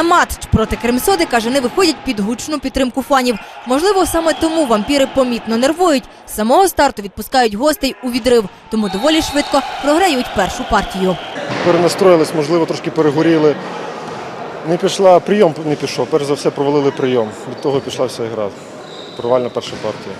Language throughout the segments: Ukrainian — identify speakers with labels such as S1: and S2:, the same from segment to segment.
S1: На матч проти Кремсоди кажани виходять під гучну підтримку фанів. Можливо, саме тому вампіри помітно нервують. З самого старту відпускають гостей у відрив, тому доволі швидко програють першу партію.
S2: перенастроїлись, можливо, трошки перегоріли. Не пішла, прийом не пішов. Перш за все провалили прийом. Від того пішла вся гра. Провальна перша партія.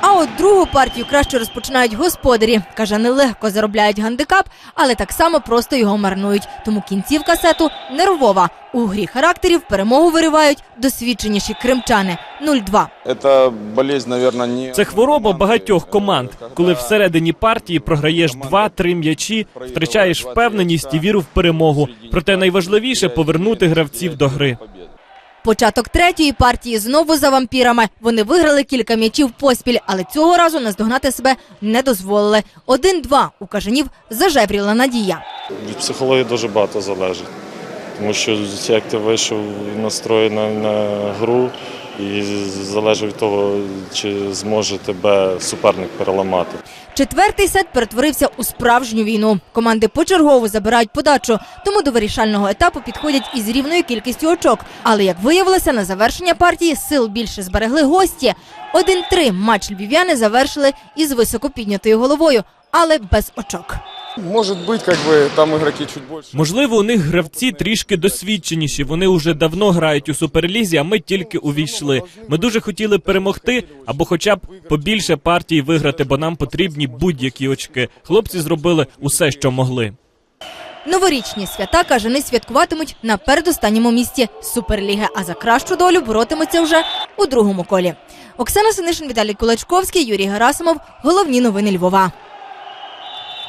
S1: А от другу партію краще розпочинають господарі. Кажани легко заробляють гандикап, але так само просто його марнують. Тому кінцівка сету нервова. У грі характерів перемогу виривають досвідченіші кримчани 0-2.
S3: Это болезнь, наверное, не...
S4: Це хвороба багатьох команд, коли всередині партії програєш два-три м'ячі, втрачаєш впевненість і віру в перемогу. Проте найважливіше повернути гравців до гри.
S1: Початок третьої партії знову за вампірами. Вони виграли кілька м'ячів поспіль, але цього разу наздогнати себе не дозволили. 1-2 у кажанів зажевріла надія.
S2: Від психології дуже багато залежить. Тому що як ти вийшов настрой на, на гру, і залежить від того, чи зможе тебе суперник переламати.
S1: Четвертий сет перетворився у справжню війну. Команди почергово забирають подачу, тому до вирішального етапу підходять із рівною кількістю очок. Але як виявилося, на завершення партії сил більше зберегли гості. 1-3 матч львів'яни завершили із високо піднятою головою, але без очок.
S3: Может быть, как бы там игроки чуть больше.
S4: Можливо, у них гравці трішки досвідченіші. Вони вже давно грають у суперлізі, а ми тільки увійшли. Ми дуже хотіли перемогти або, хоча б побільше партій виграти, бо нам потрібні будь-які очки. Хлопці зробили усе, що могли.
S1: Новорічні свята кажани святкуватимуть на передостанньому місці Суперліги, а за кращу долю боротимуться вже у другому колі. Оксана Синишин, Віталій Кулачковський, Юрій Герасимов. Головні новини Львова.